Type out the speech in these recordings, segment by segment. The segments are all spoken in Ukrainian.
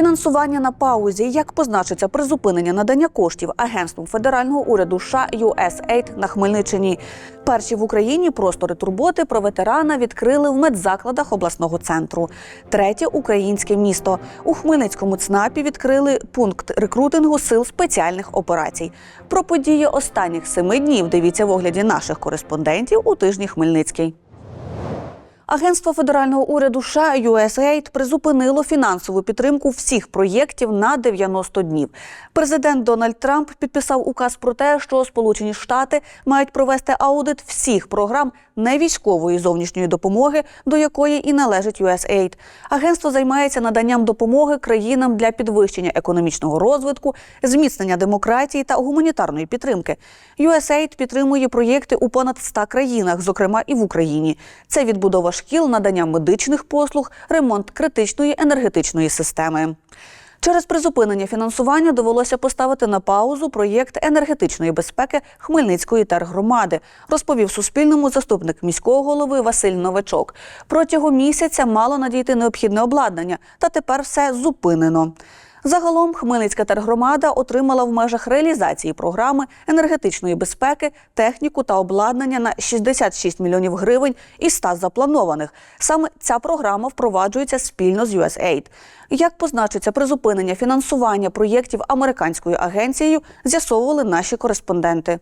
Фінансування на паузі. Як позначиться призупинення надання коштів агентством федерального уряду США USAID на Хмельниччині? Перші в Україні простори турботи про ветерана відкрили в медзакладах обласного центру. Третє українське місто у Хмельницькому ЦНАПі відкрили пункт рекрутингу сил спеціальних операцій. Про події останніх семи днів дивіться в огляді наших кореспондентів у тижні Хмельницький. Агентство федерального уряду США USAID призупинило фінансову підтримку всіх проєктів на 90 днів. Президент Дональд Трамп підписав указ про те, що Сполучені Штати мають провести аудит всіх програм невійськової зовнішньої допомоги, до якої і належить USAID. Агентство займається наданням допомоги країнам для підвищення економічного розвитку, зміцнення демократії та гуманітарної підтримки. USAID підтримує проєкти у понад 100 країнах, зокрема і в Україні. Це відбудова шкіл, надання медичних послуг, ремонт критичної енергетичної системи. Через призупинення фінансування довелося поставити на паузу проєкт енергетичної безпеки Хмельницької тергромади, розповів Суспільному заступник міського голови Василь Новачок. Протягом місяця мало надійти необхідне обладнання, та тепер все зупинено. Загалом Хмельницька тергромада отримала в межах реалізації програми енергетичної безпеки техніку та обладнання на 66 мільйонів гривень із 100 запланованих. Саме ця програма впроваджується спільно з USAID. Як позначиться призупинення фінансування проєктів американською агенцією, з'ясовували наші кореспонденти.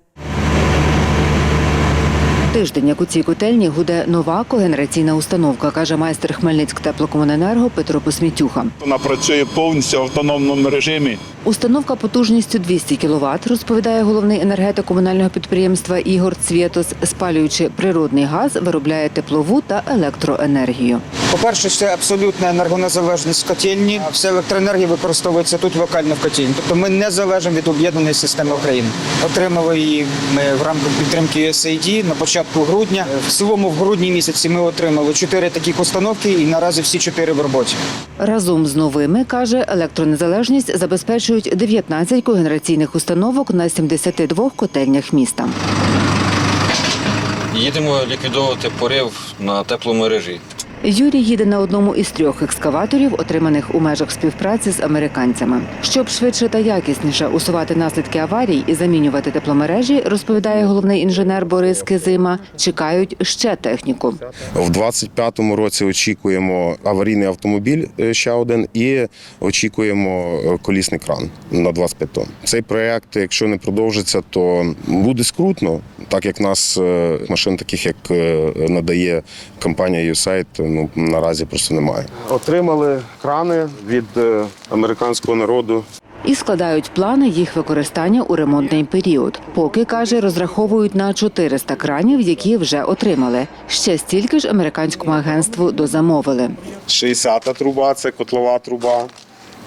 Тиждень, як у цій котельні гуде нова когенераційна установка, каже майстер Хмельницьк теплокомуненерго Петро Посмітюха. Вона працює повністю в автономному режимі. Установка потужністю 200 кВт, розповідає головний енергетик комунального підприємства Ігор Цвєтос, спалюючи природний газ, виробляє теплову та електроенергію. По-перше, це абсолютна енергонезалежність котельні. Вся електроенергія використовується тут локально в котельні. Тобто ми не залежимо від об'єднаної системи України. Отримали її ми в рамках підтримки USAID на початку грудня. В цілому в грудні місяці ми отримали чотири таких установки, і наразі всі чотири в роботі. Разом з новими, каже, електронезалежність забезпечують 19 когенераційних установок на 72 котельнях міста. Їдемо ліквідовувати порив на тепломережі. Юрій їде на одному із трьох екскаваторів, отриманих у межах співпраці з американцями. Щоб швидше та якісніше усувати наслідки аварій і замінювати тепломережі, розповідає головний інженер Борис Кизима. Чекають ще техніку. В 25-му році очікуємо аварійний автомобіль е, ще один і очікуємо е, колісний кран на 25 тонн. Цей проект, якщо не продовжиться, то буде скрутно, так як нас е, машин, таких як надає компанія USAID, ну наразі просто немає. Отримали крани від е, американського народу. І складають плани їх використання у ремонтний період. Поки каже, розраховують на 400 кранів, які вже отримали. Ще стільки ж американському агентству дозамовили. 60-та труба це котлова труба.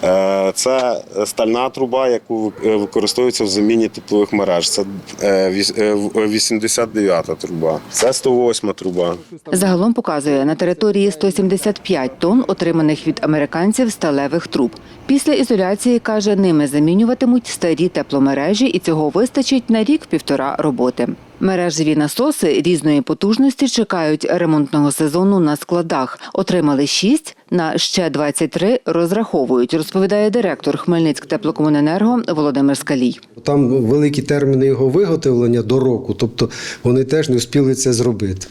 Е, Це стальна труба, яку е, використовується в заміні теплових мереж. Це е, віс- е, 89-та труба. Це 108 труба. Загалом показує на території 175 тонн, отриманих від американців сталевих труб. Після ізоляції каже, ними замінюватимуть старі тепломережі, і цього вистачить на рік-півтора роботи. Мережеві насоси різної потужності чекають ремонтного сезону на складах. Отримали 6, на ще 23 розраховують, розповідає директор Хмельницьк теплокомуненерго Володимир Скалій. Там великі терміни його виготовлення до року, тобто вони теж не встигли це зробити.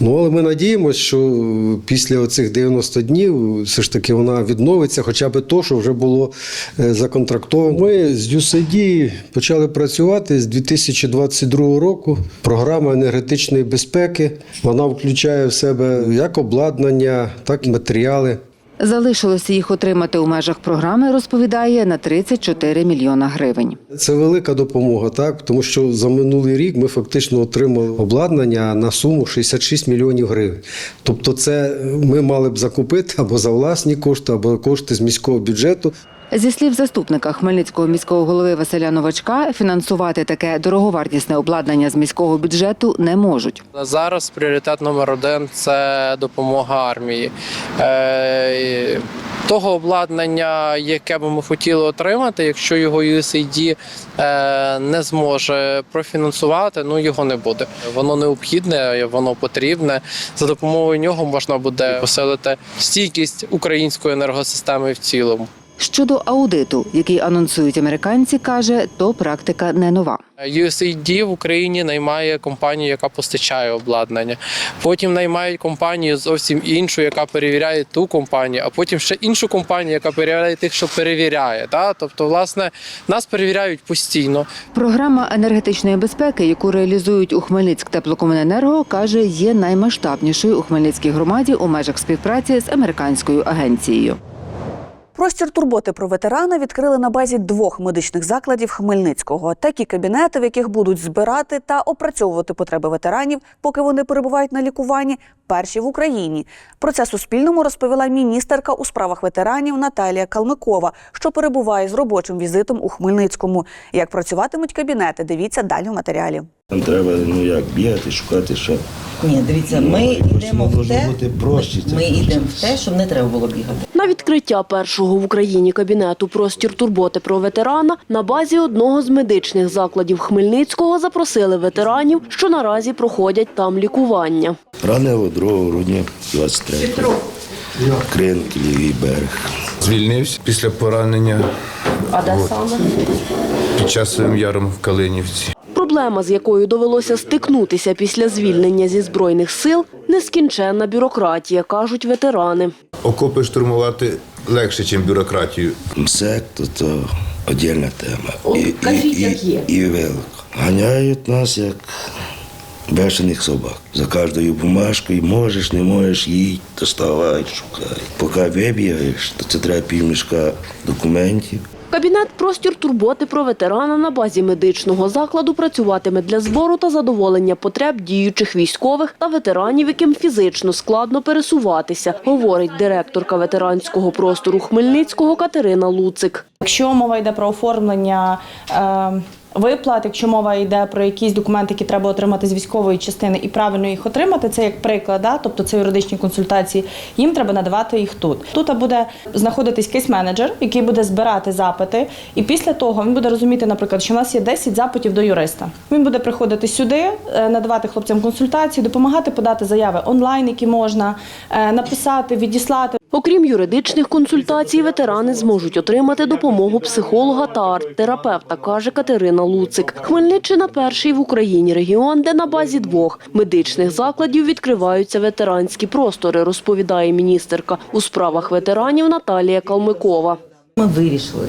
Ну, але ми надіємося, що після оцих 90 днів все ж таки вона відновиться, хоча б то, що вже було е, законтрактовано. Ми з USAID почали працювати з 2022 року. Програма енергетичної безпеки. Вона включає в себе як обладнання, так і матеріали. Залишилося їх отримати у межах програми, розповідає, на 34 мільйона гривень. Це велика допомога, так тому що за минулий рік ми фактично отримали обладнання на суму 66 мільйонів гривень. Тобто, це ми мали б закупити або за власні кошти, або кошти з міського бюджету. Зі слів заступника Хмельницького міського голови Василя Новачка, фінансувати таке дороговартісне обладнання з міського бюджету не можуть. Зараз пріоритет номер один це допомога армії. Е, того обладнання, яке би ми хотіли отримати, якщо його USAID е, не зможе профінансувати, ну його не буде. Воно необхідне, воно потрібне. За допомогою нього можна буде посилити стійкість української енергосистеми в цілому. Щодо аудиту, який анонсують американці, каже, то практика не нова. USAID в Україні наймає компанію, яка постачає обладнання. Потім наймають компанію зовсім іншу, яка перевіряє ту компанію, а потім ще іншу компанію, яка перевіряє тих, що перевіряє. Та? Тобто, власне, нас перевіряють постійно. Програма енергетичної безпеки, яку реалізують у Хмельницьк теплокомуненерго, каже, є наймасштабнішою у Хмельницькій громаді у межах співпраці з американською агенцією. Простір турботи про ветерана відкрили на базі двох медичних закладів Хмельницького. Такі кабінети, в яких будуть збирати та опрацьовувати потреби ветеранів, поки вони перебувають на лікуванні, перші в Україні. Про це Суспільному розповіла міністерка у справах ветеранів Наталія Калмикова, що перебуває з робочим візитом у Хмельницькому. Як працюватимуть кабінети, дивіться далі в матеріалі. Там треба ну як бігати, шукати що. Ні, дивіться, ми Ну, йдемо в те, бути проще, це ми йдемо в те, щоб не треба було бігати. На відкриття першого в Україні кабінету простір турботи про ветерана на базі одного з медичних закладів Хмельницького запросили ветеранів, що наразі проходять там лікування. Ранило 2 грудня 23 Кринки, лівий берег. Звільнився після поранення А де саме? під час яром в Калинівці. Проблема, з якою довелося стикнутися після звільнення зі збройних сил, нескінченна бюрократія, кажуть ветерани. Окопи штурмувати легше, ніж бюрократію. МСЕК то, то віддільна тема. О, кажіть, як є. І, і велика. Ганяють нас як бешених собак. За кожною бумажкою можеш, не можеш, їдь, доставай, шукай. Поки вибігаєш, то це треба півмішка документів. Кабінет простір турботи про ветерана на базі медичного закладу працюватиме для збору та задоволення потреб діючих військових та ветеранів, яким фізично складно пересуватися, говорить директорка ветеранського простору Хмельницького Катерина Луцик. Якщо мова йде про оформлення е, виплат, якщо мова йде про якісь документи, які треба отримати з військової частини і правильно їх отримати, це як приклад, да? тобто це юридичні консультації, їм треба надавати їх тут. Тут буде знаходитись кейс-менеджер, який буде збирати запити, і після того він буде розуміти, наприклад, що в нас є 10 запитів до юриста. Він буде приходити сюди, е, надавати хлопцям консультації, допомагати подати заяви онлайн, які можна е, написати, відіслати. Окрім юридичних консультацій, ветерани зможуть отримати допомогу психолога та арт-терапевта, каже Катерина Луцик. Хмельниччина перший в Україні регіон, де на базі двох медичних закладів відкриваються ветеранські простори, розповідає міністерка у справах ветеранів Наталія Калмикова. Ми вирішили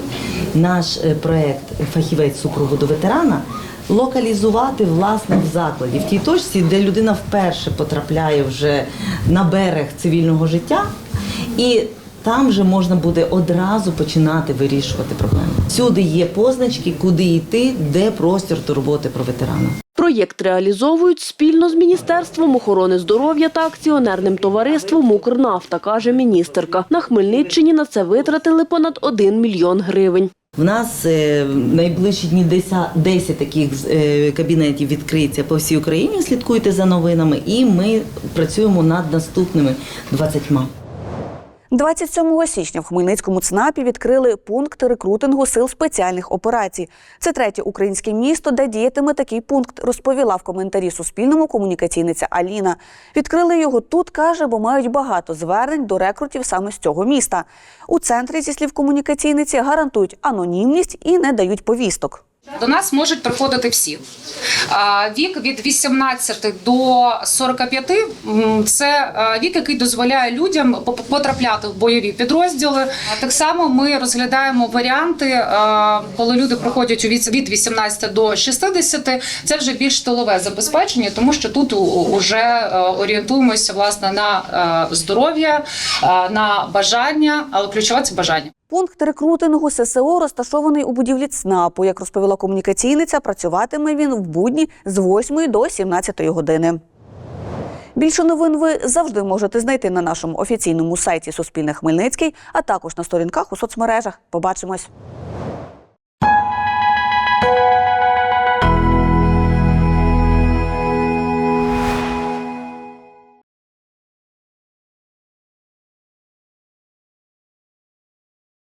наш е, проект Фахівець супроводу ветерана локалізувати власне в закладі, в тій точці, де людина вперше потрапляє вже на берег цивільного життя, і там вже можна буде одразу починати вирішувати проблеми. Всюди є позначки, куди йти, де простір турботи про ветерана. Проєкт реалізовують спільно з Міністерством охорони здоров'я та акціонерним товариством «Укрнафта», каже міністерка. На Хмельниччині на це витратили понад 1 мільйон гривень. В нас е, в найближчі дні 10, 10 таких е, кабінетів відкриється по всій Україні. Слідкуйте за новинами, і ми працюємо над наступними 20. 27 січня в Хмельницькому ЦНАПі відкрили пункт рекрутингу сил спеціальних операцій. Це третє українське місто, де діятиме такий пункт, розповіла в коментарі Суспільному комунікаційниця Аліна. Відкрили його тут, каже, бо мають багато звернень до рекрутів саме з цього міста. У центрі, зі слів комунікаційниці, гарантують анонімність і не дають повісток. До нас можуть приходити всі. Вік від 18 до 45 м, – це вік, який дозволяє людям по- потрапляти в бойові підрозділи. Так само ми розглядаємо варіанти, коли люди приходять у віці від 18 до 60, це вже більш тилове забезпечення, тому що тут вже орієнтуємося власне на здоров'я, на бажання, але ключове це бажання. Пункт рекрутингу ССО розташований у будівлі ЦНАПу. Як розповіла комунікаційниця, працюватиме він в будні з 8 до 17 години. Більше новин ви завжди можете знайти на нашому офіційному сайті Суспільне Хмельницький, а також на сторінках у соцмережах. Побачимось.